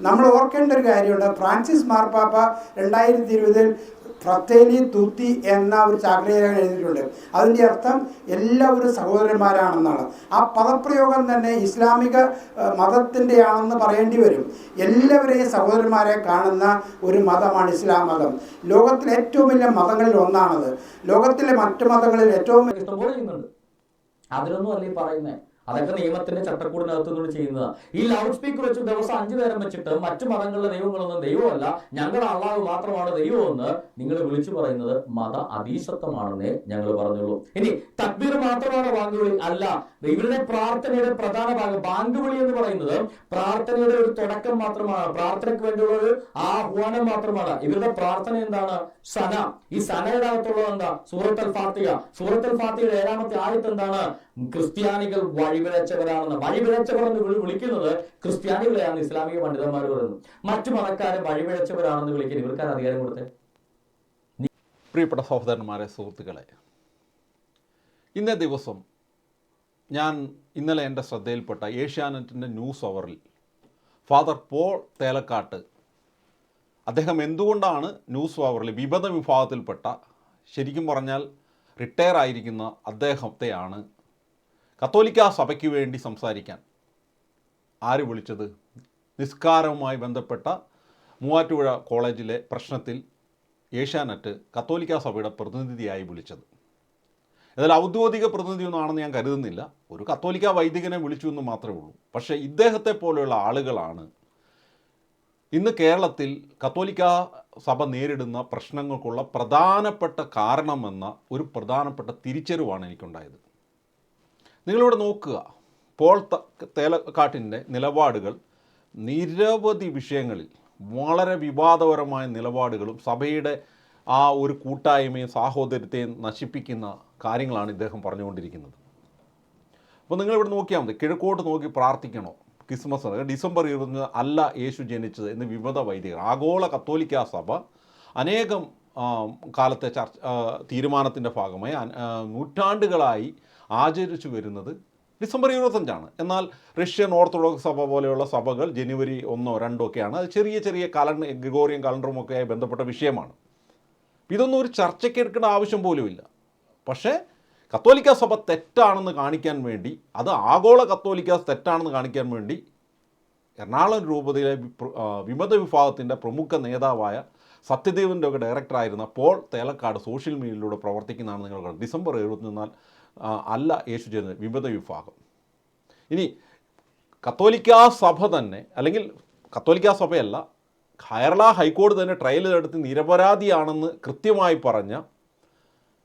നമ്മൾ ഓർക്കേണ്ട ഒരു കാര്യമുണ്ട്. ഫ്രാൻസിസ് മാർപ്പാപ്പ രണ്ടായിരത്തി ഇരുപതിൽ ഫ്രത്തേലി തുത്തി എന്ന ഒരു ചാക്രികരൻ എഴുതിയിട്ടുണ്ട്. അതിന്റെ അർത്ഥം എല്ലാവരും സഹോദരന്മാരാണെന്നാണ്. ആ പദപ്രയോഗം തന്നെ ഇസ്ലാമിക മതത്തിന്റെ മതത്തിന്റെയാണെന്ന് പറയേണ്ടി വരും. എല്ലാവരെയും സഹോദരന്മാരെ കാണുന്ന ഒരു മതമാണ് ഇസ്ലാം മതം. ലോകത്തിലെ ഏറ്റവും വലിയ മതങ്ങളിൽ ഒന്നാണത്. ലോകത്തിലെ മറ്റു മതങ്ങളിൽ ഏറ്റവും അതിലൊന്നും അല്ലെങ്കിൽ പറയുന്നത് അതൊക്കെ നിയമത്തിന്റെ ചട്ടക്കൂടിനകത്ത് നിന്ന് ചെയ്യുന്നതാണ് ഈ ലൗഡ് സ്പീക്കർ വെച്ച് ദിവസം അഞ്ചു നേരം വെച്ചിട്ട് മറ്റു മതങ്ങളിലെ ദൈവങ്ങളൊന്നും ദൈവമല്ല ഞങ്ങളുടെ അള്ളാഹ് മാത്രമാണ് ദൈവമെന്ന് നിങ്ങൾ വിളിച്ചു പറയുന്നത് മത അതീശത്വമാണെന്നേ ഞങ്ങൾ പറഞ്ഞുള്ളൂ. ഇനി തക്ബീർ മാത്രമാണ് ബാങ്കുവിളി അല്ല ഇവരുടെ പ്രാർത്ഥനയുടെ പ്രധാന ഭാഗം ബാങ്കുവിളി എന്ന് പറയുന്നത് പ്രാർത്ഥനയുടെ ഒരു തുടക്കം മാത്രമാണ്. പ്രാർത്ഥനയ്ക്ക് വേണ്ടിയുള്ള ഒരു ആഹ്വാനം മാത്രമാണ്. ഇവരുടെ പ്രാർത്ഥന എന്താണ്? സന. ഈ സനയുടെ അകത്തുള്ളത് എന്താ? സൂറത്തൽ ഫാത്തിക സൂറത്തൽ ഫാത്തിയുടെ ഏഴാമത്തെ ആയത്ത് എന്താണ്? ക്രിസ്ത്യാനികൾ വഴിപിഴച്ചവരാണെന്ന്. വഴിപിഴച്ചവർ എന്ന് വിളിക്കുന്നത് ക്രിസ്ത്യാനികളെയാണ്. ഇസ്ലാമിക പണ്ഡിതന്മാർ പറയുന്നത്. മറ്റു മതക്കാരെ വഴിപിഴച്ചവരാണെന്ന് വിളിക്കാൻ ഇവർക്കാർ അധികാരം കൊടുത്തേ? പ്രിയപ്പെട്ട സഹോദരന്മാരെ സുഹൃത്തുക്കളെ ഇന്നേ ദിവസം ഞാൻ ഇന്നലെ എന്റെ ശ്രദ്ധയിൽപ്പെട്ട ഏഷ്യാനെറ്റിന്റെ ന്യൂസ് അവറിൽ ഫാദർ പോൾ തേലക്കാട്ട് അദ്ദേഹം എന്തുകൊണ്ടാണ് ന്യൂസ് അവറിൽ വിപദ വിഭാഗത്തിൽപ്പെട്ട ശരിക്കും പറഞ്ഞാൽ റിട്ടയർ ആയിരിക്കുന്ന അദ്ദേഹത്തെയാണ് കത്തോലിക്ക സഭയ്ക്ക് വേണ്ടി സംസാരിക്കാൻ. ആര് വിളിച്ചത്? നിസ്കാരവുമായി ബന്ധപ്പെട്ട മൂവാറ്റുപുഴ കോളേജിലെ പ്രശ്നത്തിൽ ഏഷ്യാനെറ്റ് കത്തോലിക്ക സഭയുടെ പ്രതിനിധിയായി വിളിച്ചത്. എന്നാൽ ഔദ്യോഗിക പ്രതിനിധിയൊന്നാണെന്ന് ഞാൻ കരുതുന്നില്ല. ഒരു കത്തോലിക്ക വൈദികനെ വിളിച്ചു എന്ന് മാത്രമേ ഉള്ളൂ. പക്ഷേ ഇദ്ദേഹത്തെ പോലെയുള്ള ആളുകളാണ് ഇന്ന് കേരളത്തിൽ കത്തോലിക്ക സഭ നേരിടുന്ന പ്രശ്നങ്ങൾക്കുള്ള പ്രധാനപ്പെട്ട കാരണമെന്ന ഒരു പ്രധാനപ്പെട്ട തിരിച്ചറിവാണ് എനിക്കുണ്ടായത്. നിങ്ങളിവിടെ നോക്കുക. പോൾ തേലക്കാട്ടിന്റെ നിലപാടുകൾ നിരവധി വിഷയങ്ങളിൽ വളരെ വിവാദപരമായ നിലപാടുകളും സഭയുടെ ആ ഒരു കൂട്ടായ്മയും സാഹോദര്യത്തെയും നശിപ്പിക്കുന്ന കാര്യങ്ങളാണ് ഇദ്ദേഹം പറഞ്ഞുകൊണ്ടിരിക്കുന്നത്. അപ്പോൾ നിങ്ങളിവിടെ നോക്കിയാൽ മതി. കിഴക്കോട്ട് നോക്കി പ്രാർത്ഥിക്കണോ? ക്രിസ്മസ് ഡിസംബർ ഇരുപത്തി അല്ല യേശു ജനിച്ചത് എന്ന് വിമത വൈദികർ ആഗോള കത്തോലിക്ക സഭ അനേകം കാലത്തെ ചർച്ച തീരുമാനത്തിന്റെ ഭാഗമായി നൂറ്റാണ്ടുകളായി ആചരിച്ചു വരുന്നത് ഡിസംബർ ഇരുപത്തഞ്ചാണ്. എന്നാൽ റഷ്യൻ ഓർത്തഡോക്സ് സഭ പോലെയുള്ള സഭകൾ ജനുവരി ഒന്നോ രണ്ടോ ഒക്കെയാണ്. അത് ചെറിയ ചെറിയ കലണ്ടർ ഗ്രിഗോറിയൻ കലണ്ടറും കലണ്ടറുമൊക്കെയായി ബന്ധപ്പെട്ട വിഷയമാണ്. ഇതൊന്നും ഒരു ചർച്ചയ്ക്ക് എടുക്കേണ്ട ആവശ്യം പോലുമില്ല. പക്ഷേ കത്തോലിക്ക സഭ തെറ്റാണെന്ന് കാണിക്കാൻ വേണ്ടി അത് ആഗോള കത്തോലിക്ക തെറ്റാണെന്ന് കാണിക്കാൻ വേണ്ടി എറണാകുളം രൂപതയിലെ വിമത വിഭാഗത്തിന്റെ പ്രമുഖ നേതാവായ സത്യദേവന്റെ ഒക്കെ ഡയറക്ടറായിരുന്ന പോൾ തേലക്കാട് സോഷ്യൽ മീഡിയയിലൂടെ പ്രവർത്തിക്കുന്നതാണ് നിങ്ങൾ ഡിസംബർ എഴുപത്തിനാല് അല്ല യേശു ചെയ്യുന്നത് വിമത വിഭാഗം. ഇനി കത്തോലിക്ക സഭ തന്നെ അല്ലെങ്കിൽ കത്തോലിക്ക സഭയല്ല കേരള ഹൈക്കോടതി തന്നെ ട്രയൽ നടത്തി നിരപരാധിയാണെന്ന് കൃത്യമായി പറഞ്ഞ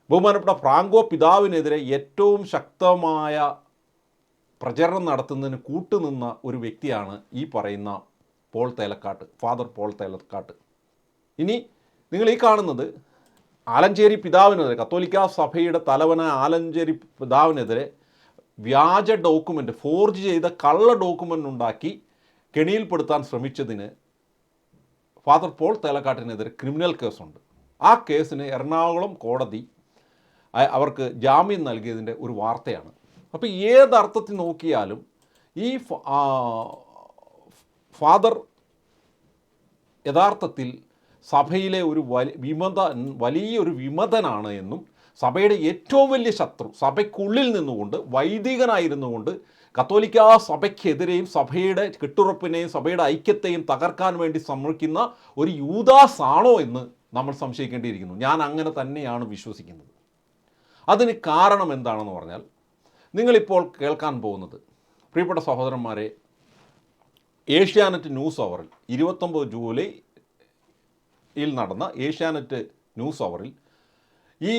ബഹുമാനപ്പെട്ട ഫ്രാങ്കോ പിതാവിനെതിരെ ഏറ്റവും ശക്തമായ പ്രചരണം നടത്തുന്നതിന് കൂട്ടുനിന്ന ഒരു വ്യക്തിയാണ് ഈ പറയുന്ന Paul Thelakkattu father Paul Thelakkattu. ഇനി നിങ്ങൾ ഈ കാണുന്നത് ആലഞ്ചേരി പിതാവിനെതിരെ കത്തോലിക്ക സഭയുടെ തലവനായ ആലഞ്ചേരി പിതാവിനെതിരെ വ്യാജ ഡോക്യുമെന്റ് ഫോർജ് ചെയ്ത കള്ള ഡോക്യുമെന്റ് ഉണ്ടാക്കി കെണിയിൽപ്പെടുത്താൻ ശ്രമിച്ചതിന് ഫാദർ പോൾ തേലക്കാട്ടിനെതിരെ ക്രിമിനൽ കേസുണ്ട്. ആ കേസിന് എറണാകുളം കോടതി അവർക്ക് ജാമ്യം നൽകിയതിന്റെ ഒരു വാർത്തയാണ്. അപ്പോൾ ഏതർത്ഥത്തിൽ നോക്കിയാലും ഈ ഫാദർ യഥാർത്ഥത്തിൽ സഭയിലെ ഒരു വിമത വലിയൊരു വിമതനാണ് എന്നും സഭയുടെ ഏറ്റവും വലിയ ശത്രു സഭയ്ക്കുള്ളിൽ നിന്നുകൊണ്ട് വൈദികനായിരുന്നുകൊണ്ട് കത്തോലിക്ക സഭയ്ക്കെതിരെയും സഭയുടെ കെട്ടുറപ്പിനെയും സഭയുടെ ഐക്യത്തെയും തകർക്കാൻ വേണ്ടി ശ്രമിക്കുന്ന ഒരു യൂദാസ് ആണോ എന്ന് നമ്മൾ സംശയിക്കേണ്ടിയിരിക്കുന്നു. ഞാൻ അങ്ങനെ തന്നെയാണ് വിശ്വസിക്കുന്നത്. അതിന് കാരണം എന്താണെന്ന് പറഞ്ഞാൽ നിങ്ങളിപ്പോൾ കേൾക്കാൻ പോകുന്നത് പ്രിയപ്പെട്ട സഹോദരന്മാരെ ഏഷ്യാനെറ്റ് ന്യൂസ് അവറിൽ ഇരുപത്തൊമ്പത് ജൂലൈ യിൽ നടന്ന ഏഷ്യാനെറ്റ് ന്യൂസ് അവറിൽ ഈ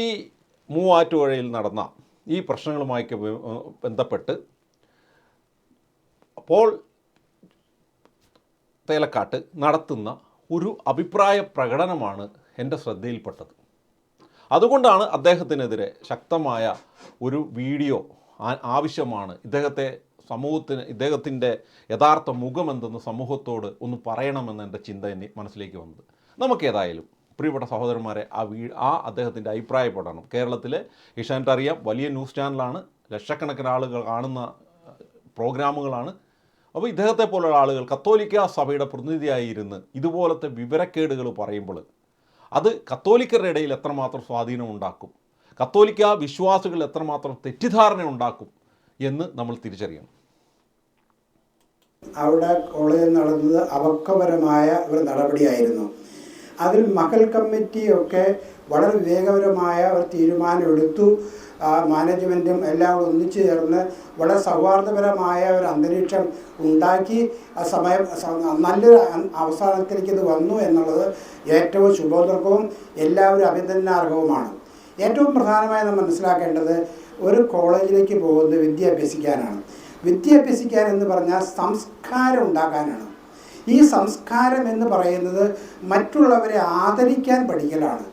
മൂവാറ്റുപുഴയിൽ നടന്ന ഈ പ്രശ്നങ്ങളുമായി ബന്ധപ്പെട്ട് അപ്പോൾ തേലക്കാട്ട് നടത്തുന്ന ഒരു അഭിപ്രായ പ്രകടനമാണ് എന്റെ ശ്രദ്ധയിൽപ്പെട്ടത്. അതുകൊണ്ടാണ് അദ്ദേഹത്തിനെതിരെ ശക്തമായ ഒരു വീഡിയോ ആവശ്യമാണ്. ഇദ്ദേഹത്തെ സമൂഹത്തിന് ഇദ്ദേഹത്തിന്റെ യഥാർത്ഥ മുഖമെന്തെന്ന് സമൂഹത്തോട് ഒന്ന് പറയണമെന്ന് എന്റെ ചിന്ത എന്നെ മനസ്സിലേക്ക് വന്നത്. നമുക്കേതായാലും പ്രിയപ്പെട്ട സഹോദരന്മാരെ ആ വീ ആ അദ്ദേഹത്തിന്റെ അഭിപ്രായപ്പെടണം കേരളത്തിലെ ഏഷ്യാനെറ്റ് അറിയാം വലിയ ന്യൂസ് ചാനലാണ്. ലക്ഷക്കണക്കിന് ആളുകൾ കാണുന്ന പ്രോഗ്രാമുകളാണ്. അപ്പോൾ ഇദ്ദേഹത്തെ പോലുള്ള ആളുകൾ കത്തോലിക്ക സഭയുടെ പ്രതിനിധിയായി ഇരുന്ന് ഇതുപോലത്തെ വിവരക്കേടുകൾ പറയുമ്പോൾ അത് കത്തോലിക്കരുടെ ഇടയിൽ എത്രമാത്രം സ്വാധീനം ഉണ്ടാക്കും? കത്തോലിക്ക വിശ്വാസികൾ എത്രമാത്രം തെറ്റിദ്ധാരണ ഉണ്ടാക്കും എന്ന് നമ്മൾ തിരിച്ചറിയണം. അവിടെ കോളേജിൽ നടന്നത് അവക്കപരമായ ഒരു നടപടിയായിരുന്നു. അതിൽ മകൾ കമ്മിറ്റിയൊക്കെ വളരെ വിവേകപരമായ ഒരു തീരുമാനമെടുത്തു മാനേജ്മെന്റും എല്ലാം ഒന്നിച്ചു ചേർന്ന് വളരെ സൗഹാർദ്ദപരമായ ഒരു അന്തരീക്ഷം ഉണ്ടാക്കി. ആ സമയം നല്ലൊരു അവസാനത്തിലേക്ക് ഇത് വന്നു എന്നുള്ളത് ഏറ്റവും ശുഭോദർക്കവും എല്ലാവരും അഭിനന്ദനാർഹവുമാണ്. ഏറ്റവും പ്രധാനമായി നാം മനസ്സിലാക്കേണ്ടത് ഒരു കോളേജിലേക്ക് പോകുന്നത് വിദ്യ അഭ്യസിക്കാനാണ് വിദ്യ അഭ്യസിക്കാൻ എന്ന് പറഞ്ഞാൽ സംസ്കാരം ഉണ്ടാക്കാനാണ്. ഈ സംസ്കാരം എന്ന് പറയുന്നത് മറ്റുള്ളവരെ ആദരിക്കാൻ പഠിക്കലാണ്.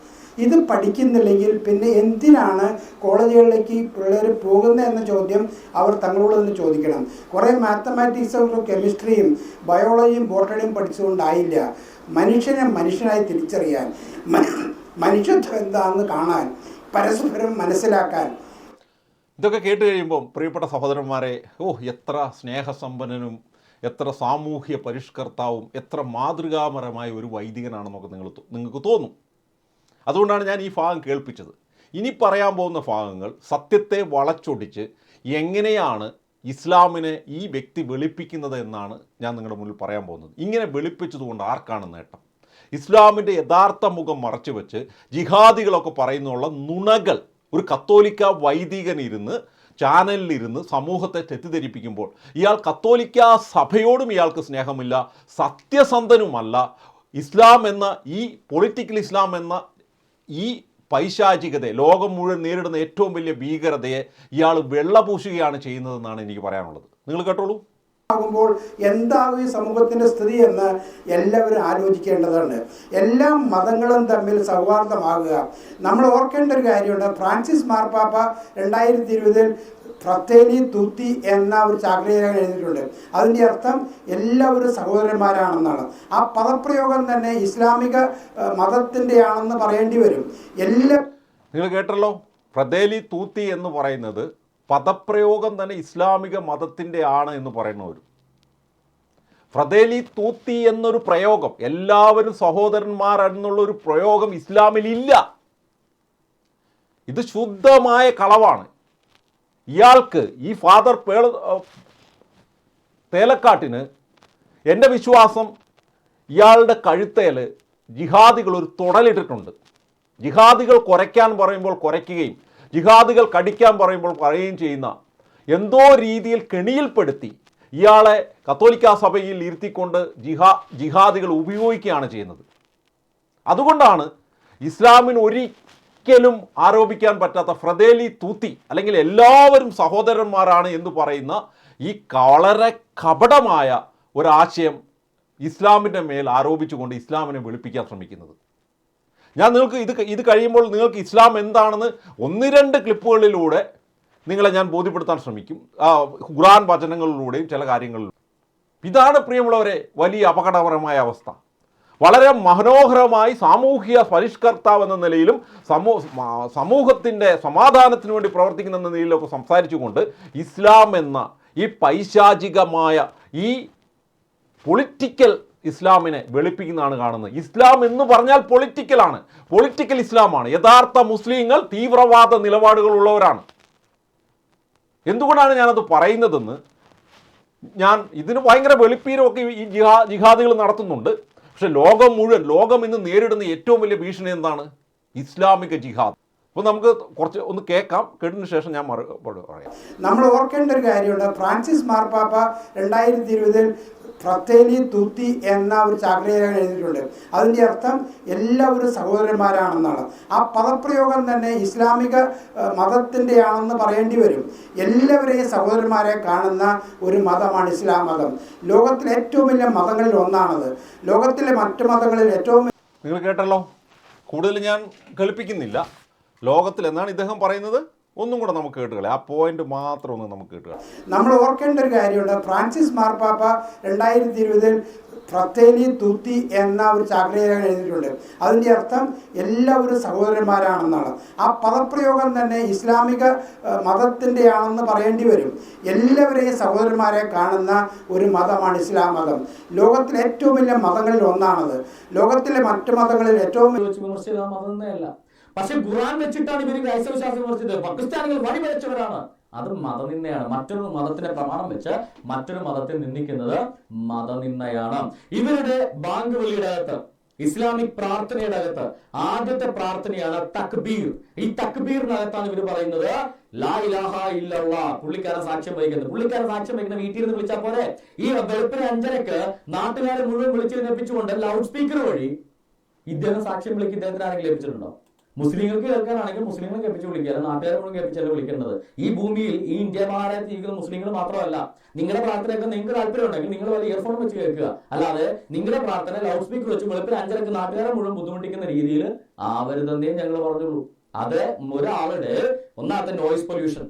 ഇത് പഠിക്കുന്നില്ലെങ്കിൽ പിന്നെ എന്തിനാണ് കോളേജുകളിലേക്ക് പിള്ളേർ പോകുന്നത് എന്ന ചോദ്യം അവർ തങ്ങളോട് തന്നെ ചോദിക്കണം. കുറേ മാത്തമാറ്റിക്സും കെമിസ്ട്രിയും ബയോളജിയും ബോട്ടണിയും പഠിച്ചുകൊണ്ടായില്ല മനുഷ്യനെ മനുഷ്യനായി തിരിച്ചറിയാൻ മനുഷ്യത്വം എന്താണെന്ന് കാണാൻ പരസ്പരം മനസ്സിലാക്കാൻ. ഇതൊക്കെ കേട്ട് കഴിയുമ്പോൾ പ്രിയപ്പെട്ട സഹോദരന്മാരെ ഓ എത്ര സ്നേഹസമ്പന്നനും എത്ര സാമൂഹ്യ പരിഷ്കർത്താവും എത്ര മാതൃകാപരമായ ഒരു വൈദികനാണെന്നൊക്കെ നിങ്ങൾ നിങ്ങൾക്ക് തോന്നും. അതുകൊണ്ടാണ് ഞാൻ ഈ ഭാഗം കേൾപ്പിച്ചത്. ഇനി പറയാൻ പോകുന്ന ഭാഗങ്ങൾ സത്യത്തെ വളച്ചൊടിച്ച് എങ്ങനെയാണ് ഇസ്ലാമിനെ ഈ വ്യക്തി വെളുപ്പിക്കുന്നത് എന്നാണ് ഞാൻ നിങ്ങളുടെ മുന്നിൽ പറയാൻ പോകുന്നത്. ഇങ്ങനെ വെളുപ്പിച്ചതുകൊണ്ട് ആർക്കാണ് നേട്ടം? ഇസ്ലാമിന്റെ യഥാർത്ഥ മുഖം മറച്ചു വെച്ച് ജിഹാദികളൊക്കെ പറയുന്നുള്ള നുണകൾ. ഒരു കത്തോലിക്ക വൈദികൻ ഇരുന്ന് ചാനലിലിരുന്ന് സമൂഹത്തെ തെറ്റിദ്ധരിപ്പിക്കുമ്പോൾ ഇയാൾ കത്തോലിക്ക സഭയോടും ഇയാൾക്ക് സ്നേഹമില്ല സത്യസന്ധനുമല്ല. ഇസ്ലാം എന്ന ഈ പൊളിറ്റിക്കൽ ഇസ്ലാം എന്ന ഈ പൈശാചികതയെ ലോകം മുഴുവൻ നേരിടുന്ന ഏറ്റവും വലിയ ഭീകരതയെ ഇയാൾ വെള്ളപൂശുകയാണ് ചെയ്യുന്നതെന്നാണ് എനിക്ക് പറയാനുള്ളത്. നിങ്ങൾ കേട്ടോളൂ. ആകുമ്പോൾ എന്താകും ഈ സമൂഹത്തിന്റെ സ്ഥിതി എന്ന് എല്ലാവരും ആലോചിക്കേണ്ടതുണ്ട്. എല്ലാ മതങ്ങളും തമ്മിൽ സൗഹാർദ്ദമാകുക. നമ്മൾ ഓർക്കേണ്ട ഒരു കാര്യമുണ്ട്. ഫ്രാൻസിസ് മാർപ്പാപ്പ രണ്ടായിരത്തി ഇരുപതിൽ ഫ്രത്തേലി തൂത്തി എന്ന ഒരു ചാക്രികരൻ എഴുതിയിട്ടുണ്ട്. അതിന്റെ അർത്ഥം എല്ലാവരും സഹോദരന്മാരാണെന്നാണ്. ആ പദപ്രയോഗം തന്നെ ഇസ്ലാമിക മതത്തിന്റെ ആണെന്ന് പറയേണ്ടി വരും. എല്ലാ നിങ്ങൾ കേട്ടല്ലോ. പ്രദേലി തൂത്തി എന്ന് പറയുന്നത് പദപ്രയോഗം തന്നെ ഇസ്ലാമിക മതത്തിന്റെ ആണ് എന്ന് പറയുന്നവരും. ഫ്രദേലി തൂത്തി എന്നൊരു പ്രയോഗം എല്ലാവരും സഹോദരന്മാർ എന്നുള്ള ഒരു പ്രയോഗം ഇസ്ലാമിൽ ഇല്ല. ഇത് ശുദ്ധമായ കളവാണ്. ഇയാൾക്ക് ഈ ഫാദർ പേൾ തേലക്കാട്ടിന് എന്റെ വിശ്വാസം ഇയാളുടെ കഴുത്തേൽ ജിഹാദികൾ ഒരു തുടലിട്ടിട്ടുണ്ട്. ജിഹാദികൾ കുറയ്ക്കാൻ പറയുമ്പോൾ കുരയ്ക്കുകയും ജിഹാദികൾ കടിക്കാൻ പറയുമ്പോൾ പറയുകയും ചെയ്യുന്ന എന്തോ രീതിയിൽ കെണിയിൽപ്പെടുത്തി ഇയാളെ കത്തോലിക്ക സഭയിൽ ഇരുത്തിക്കൊണ്ട് ജിഹാ ജിഹാദികൾ ഉപയോഗിക്കുകയാണ് ചെയ്യുന്നത്. അതുകൊണ്ടാണ് ഇസ്ലാമിന് ഒരിക്കലും ആരോപിക്കാൻ പറ്റാത്ത ഫ്രദേലി തൂത്തി അല്ലെങ്കിൽ എല്ലാവരും സഹോദരന്മാരാണ് എന്ന് പറയുന്ന ഈ വളരെ കപടമായ ഒരാശയം ഇസ്ലാമിന്റെ മേൽ ആരോപിച്ചുകൊണ്ട് ഇസ്ലാമിനെ വെളുപ്പിക്കാൻ ശ്രമിക്കുന്നത്. ഞാൻ നിങ്ങൾക്ക് ഇത് ഇത് കഴിയുമ്പോൾ നിങ്ങൾക്ക് ഇസ്ലാം എന്താണെന്ന് ഒന്ന് രണ്ട് ക്ലിപ്പുകളിലൂടെ നിങ്ങളെ ഞാൻ ബോധ്യപ്പെടുത്താൻ ശ്രമിക്കും. ആ, ഖുറാൻ വചനങ്ങളിലൂടെയും ചില കാര്യങ്ങളിലും. ഇതാണ് പ്രിയമുള്ളവരെ വലിയ അപകടകരമായ അവസ്ഥ. വളരെ മനോഹരമായി സാമൂഹിക പരിഷ്കർത്താവ് എന്ന നിലയിലും സമൂ സമൂഹത്തിന്റെ സമാധാനത്തിന് വേണ്ടി പ്രവർത്തിക്കുന്ന എന്ന നിലയിലൊക്കെ സംസാരിച്ചുകൊണ്ട് ഇസ്ലാം എന്ന ഈ പൈശാചികമായ ഈ പൊളിറ്റിക്കൽ ഇസ്ലാമിനെ വെളുപ്പിക്കുന്നതാണ് കാണുന്നത്. ഇസ്ലാം എന്ന് പറഞ്ഞാൽ പൊളിറ്റിക്കലാണ് പൊളിറ്റിക്കൽ ഇസ്ലാമാണ് യഥാർത്ഥ മുസ്ലിങ്ങൾ തീവ്രവാദ നിലപാടുകളുള്ളവരാണ്. എന്തുകൊണ്ടാണ് ഞാനത് പറയുന്നതെന്ന് ഞാൻ ഇതിന് ഭയങ്കര വെളുപ്പീരമൊക്കെ ഈ ജിഹാ ജിഹാദികൾ നടത്തുന്നുണ്ട്. പക്ഷെ ലോകം മുഴുവൻ ലോകം ഇന്ന് നേരിടുന്ന ഏറ്റവും വലിയ ഭീഷണി എന്താണ്? ഇസ്ലാമിക ജിഹാദ്. അപ്പോൾ നമുക്ക് കുറച്ച് ഒന്ന് കേൾക്കാം. കേട്ടതിന് ശേഷം ഞാൻ മറുപടി പറയാം. നമ്മൾ ഓർക്കേണ്ട ഒരു കാര്യമുണ്ട്. ഫ്രാൻസിസ് മാർപ്പാപ്പ രണ്ടായിരത്തി ഇരുപതിൽ ഫ്രത്തേലി തൂത്തി എന്ന ഒരു ചാക്രികരൻ എഴുതിയിട്ടുണ്ട്. അതിന്റെ അർത്ഥം എല്ലാവരും സഹോദരന്മാരാണെന്നാണ്. ആ പദപ്രയോഗം തന്നെ ഇസ്ലാമിക മതത്തിന്റെ ആണെന്ന് പറയേണ്ടി വരും. എല്ലാവരെയും സഹോദരന്മാരെ കാണുന്ന ഒരു മതമാണ് ഇസ്ലാം മതം. ലോകത്തിലെ ഏറ്റവും വലിയ മതങ്ങളിൽ ഒന്നാണത്. ലോകത്തിലെ മറ്റു മതങ്ങളിൽ ഏറ്റവും നിങ്ങൾ കേട്ടല്ലോ? കൂടുതൽ ഞാൻ കളിപ്പിക്കുന്നില്ല ലോകത്തിൽ എന്നാണ് ഇദ്ദേഹം പറയുന്നത്? ഒന്നും കൂടെ നമുക്ക് കേട്ടുകളെ. ആ പോയിന്റ് മാത്രം ഒന്ന് നമുക്ക് കേട്ടുക നമ്മൾ ഓർക്കേണ്ട ഒരു കാര്യമുണ്ട്. ഫ്രാൻസിസ് മാർപ്പാപ്പ രണ്ടായിരത്തി ഇരുപതിൽ ഫ്രത്തേലി തൂത്തി എന്ന ഒരു ചാക്രികരൻ എഴുതിയിട്ടുണ്ട്. അതിന്റെ അർത്ഥം എല്ലാവരും സഹോദരന്മാരാണെന്നാണ്. ആ പദപ്രയോഗം തന്നെ ഇസ്ലാമിക മതത്തിന്റെ ആണെന്ന് പറയേണ്ടി വരും. എല്ലാവരെയും സഹോദരന്മാരെ കാണുന്ന ഒരു മതമാണ് ഇസ്ലാം മതം. ലോകത്തിലെ ഏറ്റവും വലിയ മതങ്ങളിൽ ഒന്നാണത്. ലോകത്തിലെ മറ്റു മതങ്ങളിൽ ഏറ്റവും ആ മതം തന്നെയല്ല. പക്ഷെ ഖുറാൻ വെച്ചിട്ടാണ് ഇവർ ക്രൈസ്തവ ശാസ്ത്രം കുറച്ചത് പാകിസ്ഥാനികൾ വഴി വരച്ചവരാണ് അത് മതനിന്ദയാണ്. മറ്റൊരു മതത്തിന്റെ പ്രമാണം വെച്ച് മറ്റൊരു മതത്തെ നിന്ദിക്കുന്നത് മതനിന്ദയാണ്. ഇവരുടെ ബാങ്ക് വിളിയുടെ അകത്ത് ഇസ്ലാമിക് പ്രാർത്ഥനയുടെ അകത്ത് ആദ്യത്തെ പ്രാർത്ഥനയാണ് തക്ബീർ. ഈ തക്ബീറിനകത്താണ് ഇവർ പറയുന്നത് ലാ ഇലാഹ ഇല്ലല്ലാ. പുള്ളിക്കാരൻ സാക്ഷ്യം വഹിക്കുന്നത്. പുള്ളിക്കാരൻ സാക്ഷ്യം വഹിക്കുന്ന വീട്ടിൽ നിന്ന് വിളിച്ചാൽ പോലെ ഈ വെളുപ്പിന് അഞ്ചരക്ക് നാട്ടുകാരെ മുഴുവൻ വിളിച്ചെഴുന്നേപ്പിച്ചുകൊണ്ട് ലൗഡ് സ്പീക്കർ വഴി ഇദ്ദേഹം സാക്ഷ്യം വിളിക്ക് ഇദ്ദേഹത്തിന് ആരെങ്കിലും ലഭിച്ചിട്ടുണ്ടോ മുസ്ലിങ്ങൾക്ക് കേൾക്കാനാണെങ്കിൽ മുസ്ലിങ്ങളെ കേൾപ്പിച്ച് വിളിക്കുക നാട്ടുകാരെ മുഴുവൻ വിളിക്കേണ്ടത്. ഈ ഭൂമിയിൽ ഈ ഇന്ത്യ മഹാരാജ്യത്ത് മുസ്ലിങ്ങൾ മാത്രമല്ല നിങ്ങളുടെ പ്രാർത്ഥനയൊക്കെ നിങ്ങൾക്ക് താല്പര്യം ഉണ്ടെങ്കിൽ നിങ്ങൾ വല്ല ഇയർഫോൺ വെച്ച് കേൾക്കുക. അല്ലാതെ നിങ്ങളുടെ പ്രാർത്ഥന ലൗഡ് സ്പീക്കർ വെച്ച് വെളുപ്പിൽ അഞ്ചരക്ക് നാട്ടുകാരെ മുഴുവൻ ബുദ്ധിമുട്ടിക്കുന്ന രീതിയിൽ ആവരുതെന്നേ ഞങ്ങൾ പറഞ്ഞുള്ളൂ. അത് ഒരാളുടെ ഒന്നാമത്തെ നോയിസ് പൊല്യൂഷൻ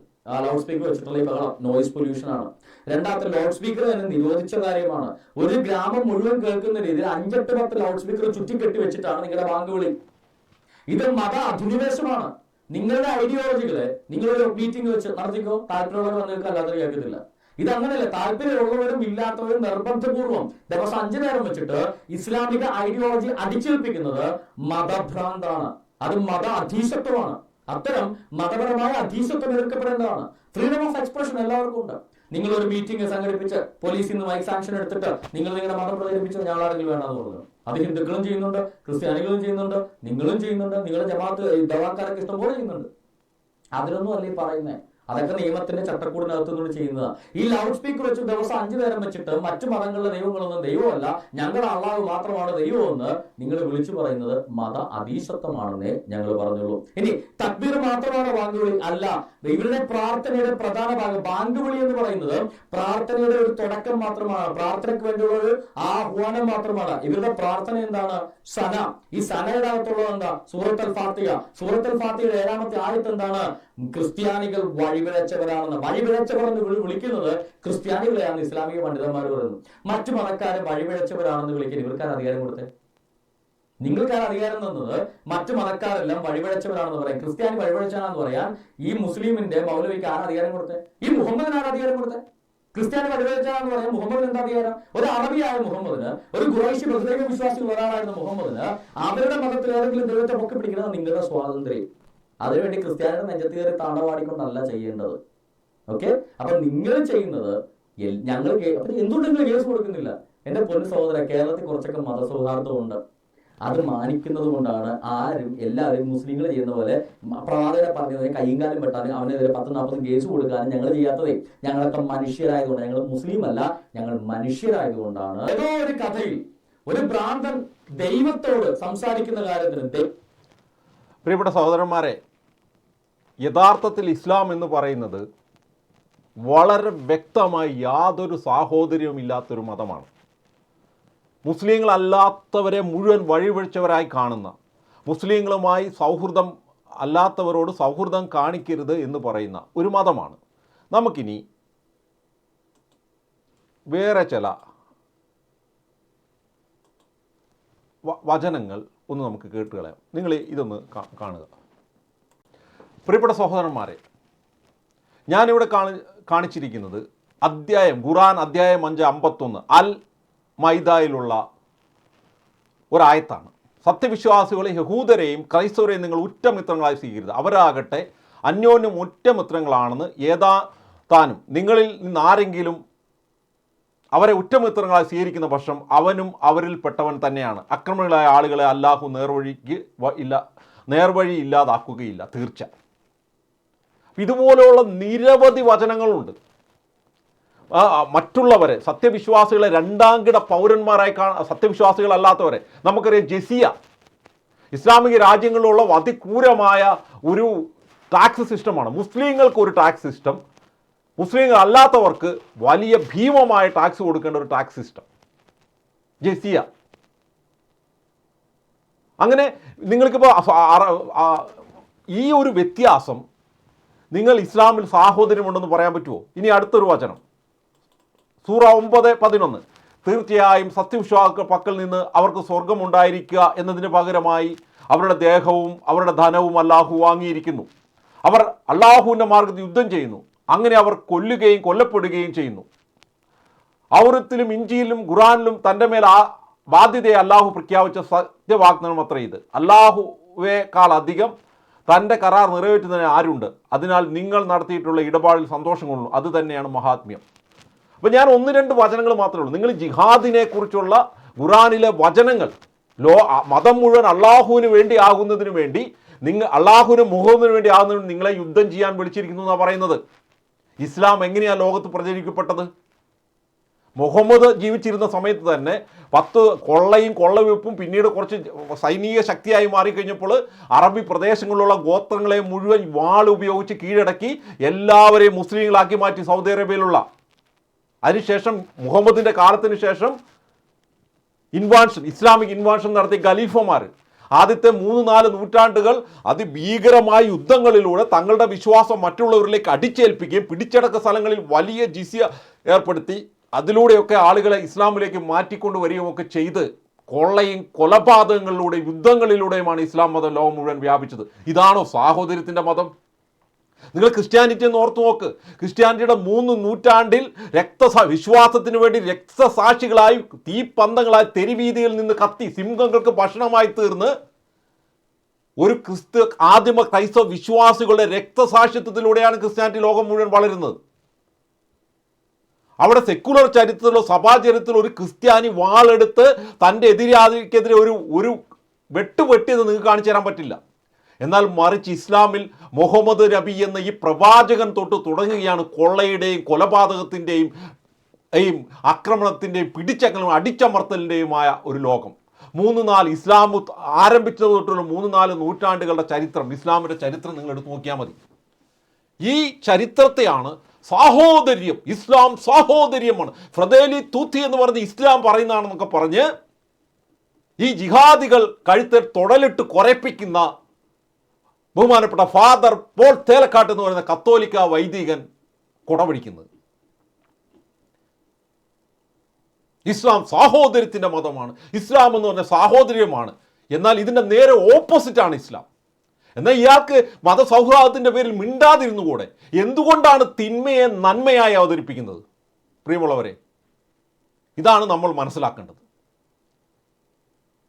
ലൗഡ് സ്പീക്കർ വെച്ചിട്ടുള്ള ഈ ബഹളം നോയിസ് പൊല്യൂഷൻ ആണ്. രണ്ടാമത്തെ ലൗഡ് സ്പീക്കർ തന്നെ നിരോധിച്ച കാര്യമാണ്. ഒരു ഗ്രാമം മുഴുവൻ കേൾക്കുന്ന രീതിയിൽ അഞ്ചെട്ട് പത്ത് ലൗഡ് സ്പീക്കർ ചുറ്റിക്കെട്ടി വെച്ചിട്ടാണ് നിങ്ങളുടെ ബാങ്ക് വിളി. ഇത് മത അധിനിവേശമാണ്. നിങ്ങളുടെ ഐഡിയോളജികളെ നിങ്ങളൊരു മീറ്റിംഗ് വെച്ച് നടത്തിക്കോ? താല്പര്യമുള്ളവർ നിങ്ങൾക്ക് അല്ലാതെ കേൾക്കുന്നില്ല ഇത് അങ്ങനെയല്ല താല്പര്യമുള്ളവരും ഇല്ലാത്തവരും നിർബന്ധപൂർവം ദിവസം അഞ്ചു നേരം വെച്ചിട്ട് ഇസ്ലാമിക ഐഡിയോളജി അടിച്ചേൽപ്പിക്കുന്നത് മതഭ്രാന്താണ്. അത് മത അധീശത്വമാണ്. അത്തരം മതപരമായ അധീശത്വം എതിർക്കപ്പെടേണ്ടതാണ് ഫ്രീഡം ഓഫ് എക്സ്പ്രഷൻ എല്ലാവർക്കും ഉണ്ട്. നിങ്ങൾ ഒരു മീറ്റിംഗ് സംഘടിപ്പിച്ച് പോലീസിൽ നിന്ന് മൈക്ക് സാങ്ഷൻ എടുത്തിട്ട് നിങ്ങൾ നിങ്ങളുടെ മതം പ്രചരിപ്പിച്ച് ഞങ്ങൾ ആരെങ്കിലും വേണമെന്ന് പറഞ്ഞു. അത് ഹിന്ദുക്കളും ചെയ്യുന്നുണ്ട് ക്രിസ്ത്യാനികളും ചെയ്യുന്നുണ്ട് നിങ്ങളും ചെയ്യുന്നുണ്ട് നിങ്ങളുടെ ജമാഅത്ത് ദവാക്കാരൊക്കെ ഇഷ്ടംപോലെ ചെയ്യുന്നുണ്ട്. അതിലൊന്നും അല്ലേ പറയുന്നേ. പറയുന്നത് അതൊക്കെ നിയമത്തിന്റെ ചട്ടക്കൂടിനകത്ത് നിന്ന് ചെയ്യുന്നതാണ് ഈ ലൗഡ് സ്പീക്കർ വെച്ച് ദിവസം അഞ്ചു നേരം വെച്ചിട്ട് മറ്റു മതങ്ങളുടെ ദൈവങ്ങളൊന്നും ദൈവമല്ല ഞങ്ങളുടെ അള്ളാഹ് മാത്രമാണ് ദൈവമെന്ന് നിങ്ങൾ വിളിച്ചു പറയുന്നത് മത അതീശത്വമാണെന്നേ ഞങ്ങൾ പറഞ്ഞുള്ളൂ. ഇനി തക്ബീർ മാത്രമാണ് ബാങ്ക് വിളി അല്ല ഇവരുടെ പ്രാർത്ഥനയുടെ പ്രധാന ഭാഗം ബാങ്ക് വിളി എന്ന് പറയുന്നത് പ്രാർത്ഥനയുടെ ഒരു തുടക്കം മാത്രമാണ്. പ്രാർത്ഥനയ്ക്ക് വേണ്ടിയുള്ള ഒരു ആഹ്വാനം മാത്രമാണ്. ഇവരുടെ പ്രാർത്ഥന എന്താണ്? സന. ഈ സനയുടെ അകത്തുള്ളത് എന്താ? സൂറത്തൽ ഫാത്തിക ഫാത്തിഹ ഫാത്തിയുടെ ഏഴാമത്തെ ആയത്ത് എന്താണ്? ക്രിസ്ത്യാനികൾ വഴിപിഴച്ചവരാണെന്ന്. വിളി- വിളിക്കുന്നത് ക്രിസ്ത്യാനികളെയാണ്. ഇസ്ലാമിക പണ്ഡിതന്മാർ പറയുന്നത് മറ്റു മതക്കാരെ വഴിപിഴച്ചവരാണെന്ന് വിളിക്കാൻ ഇവർക്കാർ അധികാരം കൊടുത്തേ? നിങ്ങൾക്കാണ് അധികാരം തന്നത്? മറ്റു മതക്കാരെല്ലാം വഴിപിഴച്ചവരാണെന്ന് പറയാം. ക്രിസ്ത്യാനി വഴിപിഴച്ചാണെന്ന് പറയാൻ ഈ മുസ്ലിമിന്റെ മൗലവിക്ക് ആരാ അധികാരം കൊടുത്തത് ഈ മുഹമ്മദിനാണ് അധികാരം കൊടുത്തത് ക്രിസ്ത്യാനി വഴിപിഴച്ചാണെന്ന് പറയാൻ മുഹമ്മദിന് എന്താ അധികാരം? ഒരു അറബിയായ മുഹമ്മദിന് ഒരു ഖുറൈശി പ്രത്യേക വിശ്വാസികൾ ഒരാളായിരുന്ന മുഹമ്മദിന് അവരുടെ മതത്തിൽ ഏതെങ്കിലും ദൈവത്തെ പൊക്കി പിടിക്കുന്നത് നിങ്ങളുടെ സ്വാതന്ത്ര്യം. അതിനുവേണ്ടി ക്രിസ്ത്യാനിയുടെ നെഞ്ചത്ത് കയറി താണ്ടവാടിക്കൊണ്ടല്ല ചെയ്യേണ്ടത്. ഓക്കെ അപ്പൊ നിങ്ങൾ ചെയ്യുന്നത് ഞങ്ങൾ എന്തുകൊണ്ട് നിങ്ങൾ കേസ് കൊടുക്കുന്നില്ല? എന്റെ പൊന്നു സഹോദര കേരളത്തിൽ കുറച്ചൊക്കെ മതസൗഹാർദ്ദമുണ്ട്. അത് മാനിക്കുന്നത് കൊണ്ടാണ് ആരും എല്ലാവരും മുസ്ലിങ്ങൾ ചെയ്യുന്ന പോലെ പ്രവാചകനെ പറഞ്ഞത് കയ്യും കാലം വെട്ടാനും അവനെതിരെ പത്ത് നാൽപ്പത് കേസ് കൊടുക്കാനും ഞങ്ങൾ ചെയ്യാത്തതേ. ഞങ്ങളൊക്കെ മനുഷ്യരായതുകൊണ്ട് ഞങ്ങൾ മുസ്ലിം അല്ല ഞങ്ങൾ മനുഷ്യരായതുകൊണ്ടാണ്. ഏതോ ഒരു കഥയിൽ ഒരു ഭ്രാന്തൻ ദൈവത്തോട് സംസാരിക്കുന്ന കാര്യത്തിന് പ്രിയപ്പെട്ട സഹോദരന്മാരെ യഥാർത്ഥത്തിൽ ഇസ്ലാം എന്ന് പറയുന്നത് വളരെ വ്യക്തമായി യാതൊരു സാഹോദര്യവും ഇല്ലാത്തൊരു മതമാണ്. മുസ്ലിങ്ങളല്ലാത്തവരെ മുഴുവൻ വഴിവഴിച്ചവരായി കാണുന്ന മുസ്ലിങ്ങളുമായി സൗഹൃദം അല്ലാത്തവരോട് സൗഹൃദം കാണിക്കരുത് എന്ന് പറയുന്ന ഒരു മതമാണ്. നമുക്കിനി വേറെ ചില വചനങ്ങൾ ഒന്ന് നമുക്ക് കേട്ടുകളയാം നിങ്ങൾ ഇതൊന്ന് കാണുക. പ്രിയപ്പെട്ട സഹോദരന്മാരെ ഞാനിവിടെ കാണി കാണിച്ചിരിക്കുന്നത് അദ്ധ്യായം ഖുറാൻ അദ്ധ്യായം അഞ്ച് അമ്പത്തൊന്ന് അൽ മൈദായിലുള്ള ഒരായത്താണ്. സത്യവിശ്വാസികളെ യഹൂദരെയും ക്രൈസ്തവരെയും നിങ്ങൾ ഉറ്റമിത്രങ്ങളായി സ്വീകരിക്കരുത്. അവരാകട്ടെ അന്യോന്യം ഉറ്റമിത്രങ്ങളാണെന്ന് ഏതാ താനും. നിങ്ങളിൽ നിന്ന് ആരെങ്കിലും അവരെ ഉറ്റമിത്രങ്ങളായി സ്വീകരിക്കുന്ന പക്ഷം അവനും അവരിൽപ്പെട്ടവൻ തന്നെയാണ്. അക്രമികളായ ആളുകളെ അല്ലാഹു നേർവഴിക്ക് ഇല്ല നേർവഴി ഇല്ലാതാക്കുകയില്ല തീർച്ച. ഇതുപോലെയുള്ള നിരവധി വചനങ്ങളുണ്ട്. മറ്റുള്ളവരെ സത്യവിശ്വാസികളെ രണ്ടാംകിട പൗരന്മാരായി കാണാ സത്യവിശ്വാസികളല്ലാത്തവരെ. നമുക്കറിയാം ജെസിയ ഇസ്ലാമിക രാജ്യങ്ങളിലുള്ള അതിക്രൂരമായ ഒരു ടാക്സ് സിസ്റ്റമാണ് മുസ്ലിങ്ങൾക്ക് ഒരു ടാക്സ് സിസ്റ്റം മുസ്ലിങ്ങൾ അല്ലാത്തവർക്ക് വലിയ ഭീമമായ ടാക്സ് കൊടുക്കേണ്ട ഒരു ടാക്സ് സിസ്റ്റം ജെസിയ. അങ്ങനെ നിങ്ങൾക്കിപ്പോൾ ഈ ഒരു വ്യത്യാസം നിങ്ങൾ ഇസ്ലാമിൽ സാഹോദര്യമുണ്ടെന്ന് പറയാൻ പറ്റുമോ ഇനി അടുത്തൊരു വചനം. സൂറ ഒമ്പത് പതിനൊന്ന്. തീർച്ചയായും സത്യവിശ്വാസ പക്കൽ നിന്ന് അവർക്ക് സ്വർഗമുണ്ടായിരിക്കുക എന്നതിന് പകരമായി അവരുടെ ദേഹവും അവരുടെ ധനവും അല്ലാഹു വാങ്ങിയിരിക്കുന്നു. അവർ അള്ളാഹുവിന്റെ മാർഗത്തിൽ യുദ്ധം ചെയ്യുന്നു. അങ്ങനെ അവർ കൊല്ലുകയും കൊല്ലപ്പെടുകയും ചെയ്യുന്നു. ഔറത്തിലും ഇഞ്ചിയിലും ഖുറാനിലും തന്റെ മേൽ ആ ബാധ്യതയെ അള്ളാഹു പ്രഖ്യാപിച്ച സത്യവാഗ്ദാനം അത്ര ഇത്. അള്ളാഹുവേക്കാൾ അധികം തന്റെ കരാർ നിറവേറ്റുന്നതിന് ആരുണ്ട്? അതിനാൽ നിങ്ങൾ നടത്തിയിട്ടുള്ള ഇടപാടിൽ സന്തോഷം കൊള്ളുന്നു. അത് തന്നെയാണ് മഹാത്മ്യം. അപ്പോൾ ഞാൻ ഒന്ന് രണ്ട് വചനങ്ങൾ മാത്രമേ ഉള്ളൂ. നിങ്ങൾ ജിഹാദിനെ കുറിച്ചുള്ള ഖുറാനിലെ വചനങ്ങൾ ലോ മതം മുഴുവൻ അള്ളാഹുവിന് വേണ്ടി ആകുന്നതിന് വേണ്ടി നിങ്ങൾ അള്ളാഹുവിന് മുഹമ്മദിന് വേണ്ടി ആകുന്നതിന് നിങ്ങളെ യുദ്ധം ചെയ്യാൻ വിളിച്ചിരിക്കുന്നു എന്നാണ് പറയുന്നത്? ഇസ്ലാം എങ്ങനെയാണ് ലോകത്ത് പ്രചരിക്കപ്പെട്ടത്? മുഹമ്മദ് ജീവിച്ചിരുന്ന സമയത്ത് തന്നെ പത്ത് കൊള്ളയും കൊള്ളവെപ്പും പിന്നീട് കുറച്ച് സൈനിക ശക്തിയായി മാറിക്കഴിഞ്ഞപ്പോൾ അറബി പ്രദേശങ്ങളിലുള്ള ഗോത്രങ്ങളെ മുഴുവൻ വാൾ ഉപയോഗിച്ച് കീഴടക്കി എല്ലാവരെയും മുസ്ലിങ്ങളാക്കി മാറ്റി സൗദി അറേബ്യയിലുള്ള. അതിനുശേഷം മുഹമ്മദിന്റെ കാലത്തിന് ശേഷം ഇൻവാൻഷൻ ഇസ്ലാമിക് ഇൻവാൻഷൻ നടത്തിയ ഖലീഫമാർ ആദ്യത്തെ മൂന്ന് നാല് നൂറ്റാണ്ടുകൾ അതിഭീകരമായ യുദ്ധങ്ങളിലൂടെ തങ്ങളുടെ വിശ്വാസം മറ്റുള്ളവരിലേക്ക് അടിച്ചേൽപ്പിക്കുകയും പിടിച്ചടക്ക സ്ഥലങ്ങളിൽ വലിയ ജിസിയ ഏർപ്പെടുത്തി. അതിലൂടെയൊക്കെ ആളുകളെ ഇസ്ലാമിലേക്ക് മാറ്റിക്കൊണ്ടു വരികയൊക്കെ ചെയ്ത് കൊള്ളയും കൊലപാതകങ്ങളിലൂടെയും യുദ്ധങ്ങളിലൂടെയുമാണ് ഇസ്ലാം മതം ലോകം മുഴുവൻ വ്യാപിച്ചത്. ഇതാണോ സാഹോദര്യത്തിന്റെ മതം? നിങ്ങൾ ക്രിസ്ത്യാനിറ്റി എന്ന് ഓർത്തു നോക്ക്. ക്രിസ്ത്യാനിറ്റിയുടെ മൂന്ന് നൂറ്റാണ്ടിൽ രക്തസാ വിശ്വാസത്തിന് വേണ്ടി രക്തസാക്ഷികളായി തീപ്പന്തങ്ങളായി തെരുവീതിയിൽ നിന്ന് കത്തി സിംഹങ്ങൾക്ക് ഭക്ഷണമായി തീർന്ന് ഒരു ക്രിസ്തു ആദിമ ക്രൈസ്തവ വിശ്വാസികളുടെ രക്തസാക്ഷിത്വത്തിലൂടെയാണ് ക്രിസ്ത്യാനിറ്റി ലോകം മുഴുവൻ വളരുന്നത്. അവിടെ സെക്കുലർ ചരിത്രത്തിലോ സഭാ ചരിത്രത്തിലോ ഒരു ക്രിസ്ത്യാനി വാളെടുത്ത് തന്റെ എതിരാളിക്കെതിരെ ഒരു ഒരു വെട്ടുവെട്ടിയത് നിങ്ങൾക്ക് കാണിച്ചു തരാൻ പറ്റില്ല. എന്നാൽ മറിച്ച് ഇസ്ലാമിൽ മുഹമ്മദ് നബി എന്ന ഈ പ്രവാചകൻ തൊട്ട് തുടങ്ങുകയാണ് കൊള്ളയുടെയും കൊലപാതകത്തിന്റെയും ഈ ആക്രമണത്തിന്റെയും പിടിച്ചക്കലും അടിച്ചമർത്തലിന്റെയുമായ ഒരു ലോകം. മൂന്ന് നാല് ഇസ്ലാം ആരംഭിച്ചത് തൊട്ടുള്ള മൂന്ന് നാല് നൂറ്റാണ്ടുകളുടെ ചരിത്രം ഇസ്ലാമിന്റെ ചരിത്രം നിങ്ങൾ എടുത്ത് നോക്കിയാൽ മതി. ഈ ചരിത്രത്തെയാണ് സാഹോദര്യം ഇസ്ലാം സാഹോദര്യമാണ്. ഫ്രദേലി തൂത്തി എന്ന് പറഞ്ഞ് ഇസ്ലാം പറയുന്നതാണെന്നൊക്കെ പറഞ്ഞ് ഈ ജിഹാദികൾ കഴുത്തിൽ തൊടലിട്ട് കുറപ്പിക്കുന്ന ബഹുമാനപ്പെട്ട ഫാദർ പോൾ തേലക്കാട്ട് എന്ന് പറയുന്ന കത്തോലിക്ക വൈദികൻ കുടപിടിക്കുന്നത്. ഇസ്ലാം സാഹോദര്യത്തിന്റെ മതമാണ്. ഇസ്ലാം എന്ന് പറഞ്ഞ സാഹോദര്യമാണ്. എന്നാൽ ഇതിന്റെ നേരെ ഓപ്പോസിറ്റാണ് ഇസ്ലാം. എന്നാൽ ഇയാൾക്ക് മതസൗഹാർദ്ദത്തിന്റെ പേരിൽ മിണ്ടാതിരുന്നു കൂടെ എന്തുകൊണ്ടാണ് തിന്മയെ നന്മയായി അവതരിപ്പിക്കുന്നത്? പ്രിയമുള്ളവരെ ഇതാണ് നമ്മൾ മനസ്സിലാക്കേണ്ടത്.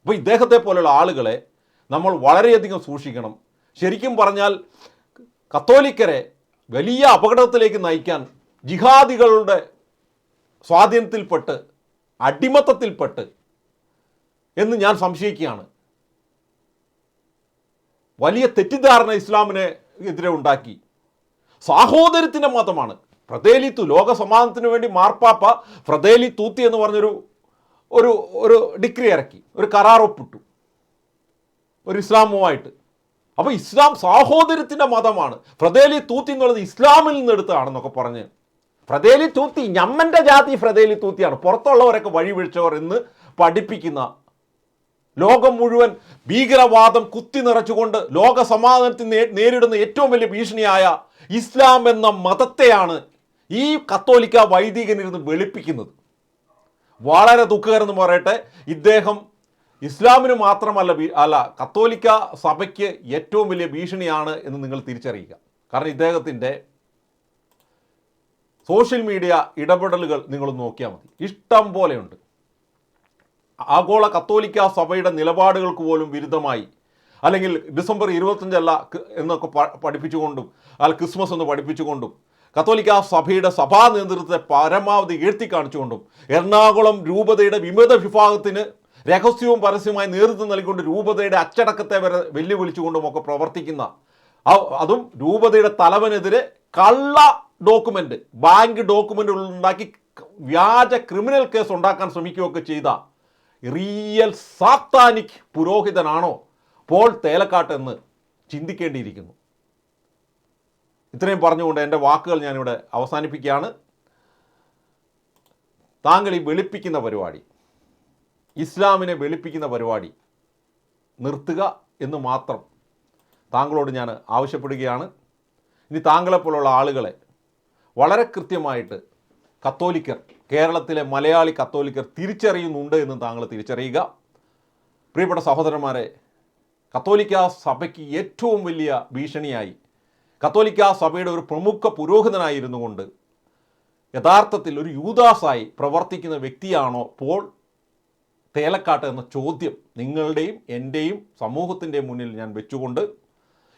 അപ്പോൾ ഇദ്ദേഹത്തെ പോലെയുള്ള ആളുകളെ നമ്മൾ വളരെയധികം സൂക്ഷിക്കണം. ശരിക്കും പറഞ്ഞാൽ കത്തോലിക്കരെ വലിയ അപകടത്തിലേക്ക് നയിക്കാൻ ജിഹാദികളുടെ സ്വാധീനത്തിൽപ്പെട്ട് അടിമത്തത്തിൽപ്പെട്ട് എന്ന് ഞാൻ സംശയിക്കുകയാണ്. വലിയ തെറ്റിദ്ധാരണ ഇസ്ലാമിനെ എതിരെ ഉണ്ടാക്കി. സാഹോദര്യത്തിന്റെ മതമാണ്. ഫ്രദേലി ലോക സമാധാനത്തിന് വേണ്ടി മാർപ്പാപ്പ ഫ്രതേലി തൂത്തി എന്ന് പറഞ്ഞൊരു ഒരു ഒരു ഡിഗ്രി ഇറക്കി ഒരു കരാർ ഒപ്പിട്ടു. ഒരു ഇസ്ലാമുമായിട്ട്. അപ്പോൾ ഇസ്ലാം സാഹോദര്യത്തിന്റെ മതമാണ്. ഫ്രദേലി തൂത്തി എന്നുള്ളത് ഇസ്ലാമിൽ നിന്ന് എടുത്തതാണെന്നൊക്കെ പറഞ്ഞ്. ഫ്രദേലി തൂത്തി ഞമ്മന്റെ ജാതി ഫ്രദേലി തൂത്തിയാണ് പുറത്തുള്ളവരൊക്കെ വഴി വിളിച്ചവർ എന്ന് പഠിപ്പിക്കുന്ന ലോകം മുഴുവൻ ഭീകരവാദം കുത്തി നിറച്ചുകൊണ്ട് ലോക സമാധാനത്തിന് നേരിടുന്ന ഏറ്റവും വലിയ ഭീഷണിയായ ഇസ്ലാം എന്ന മതത്തെയാണ് ഈ കത്തോലിക്ക വൈദികനിരുന്ന് വെളുപ്പിക്കുന്നത്. വളരെ ദുഃഖകരെന്ന് പറയട്ടെ ഇദ്ദേഹം ഇസ്ലാമിന് മാത്രമല്ല അല്ല കത്തോലിക്ക സഭയ്ക്ക് ഏറ്റവും വലിയ ഭീഷണിയാണ് എന്ന് നിങ്ങൾ തിരിച്ചറിയുക. കാരണം ഇദ്ദേഹത്തിന്റെ സോഷ്യൽ മീഡിയ ഇടപെടലുകൾ നിങ്ങൾ നോക്കിയാൽ മതി. ഇഷ്ടം പോലെയുണ്ട്. ആഗോള കത്തോലിക്ക സഭയുടെ നിലപാടുകൾക്ക് പോലും വിരുദ്ധമായി. അല്ലെങ്കിൽ ഡിസംബർ ഇരുപത്തഞ്ചല്ല എന്നൊക്കെ പഠിപ്പിച്ചുകൊണ്ടും അല്ല ക്രിസ്മസ് എന്ന് പഠിപ്പിച്ചുകൊണ്ടും കത്തോലിക്ക സഭയുടെ സഭാ നേതൃത്വത്തെ പരമാവധി ഉയർത്തി കാണിച്ചുകൊണ്ടും എറണാകുളം രൂപതയുടെ വിമത വിഭാഗത്തിന് രഹസ്യവും പരസ്യവുമായി നേതൃത്വം നൽകിക്കൊണ്ട് രൂപതയുടെ അച്ചടക്കത്തെ വരെ വെല്ലുവിളിച്ചുകൊണ്ടും ഒക്കെ പ്രവർത്തിക്കുന്ന അതും രൂപതയുടെ തലവനെതിരെ കള്ള ഡോക്യുമെന്റ് ബാങ്ക് ഡോക്യുമെന്റ് ഉണ്ടാക്കി വ്യാജ ക്രിമിനൽ കേസ് ഉണ്ടാക്കാൻ ശ്രമിക്കുകയൊക്കെ ചെയ്ത റിയൽ സാത്താനിക് പുരോഹിതനാണോ പോൾ തേലക്കാട്ട് എന്ന് ചിന്തിക്കേണ്ടിയിരിക്കുന്നു. ഇത്രയും പറഞ്ഞുകൊണ്ട് എന്റെ വാക്കുകൾ ഞാനിവിടെ അവസാനിപ്പിക്കുകയാണ്. താങ്കൾ ഈ വെളുപ്പിക്കുന്ന പരിപാടി ഇസ്ലാമിനെ വെളുപ്പിക്കുന്ന പരിപാടി നിർത്തുക എന്ന് മാത്രം താങ്കളോട് ഞാൻ ആവശ്യപ്പെടുകയാണ്. ഇനി താങ്കളെപ്പോലുള്ള ആളുകളെ വളരെ കൃത്യമായിട്ട് കത്തോലിക്കർ കേരളത്തിലെ മലയാളി കത്തോലിക്കർ തിരിച്ചറിയുന്നുണ്ട് എന്ന് താങ്കൾ തിരിച്ചറിയുക. പ്രിയപ്പെട്ട സഹോദരന്മാരെ കത്തോലിക്ക സഭയ്ക്ക് ഏറ്റവും വലിയ ഭീഷണിയായി കത്തോലിക്ക സഭയുടെ ഒരു പ്രമുഖ പുരോഹിതനായിരുന്നു കൊണ്ട് യഥാർത്ഥത്തിൽ ഒരു യൂദാസായി പ്രവർത്തിക്കുന്ന വ്യക്തിയാണോ പോൾ? തേലക്കാട്ട് എന്ന ചോദ്യം നിങ്ങളുടെയും എന്റെയും സമൂഹത്തിന്റെയും മുന്നിൽ ഞാൻ വെച്ചുകൊണ്ട്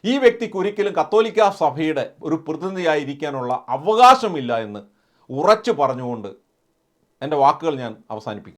ഈ വ്യക്തിക്ക് ഒരിക്കലും കത്തോലിക്ക സഭയുടെ ഒരു പ്രതിനിധിയായിരിക്കാനുള്ള അവകാശമില്ല എന്ന് ഉറച്ചു പറഞ്ഞുകൊണ്ട് എന്റെ വാക്കുകൾ ഞാൻ അവസാനിപ്പിക്കും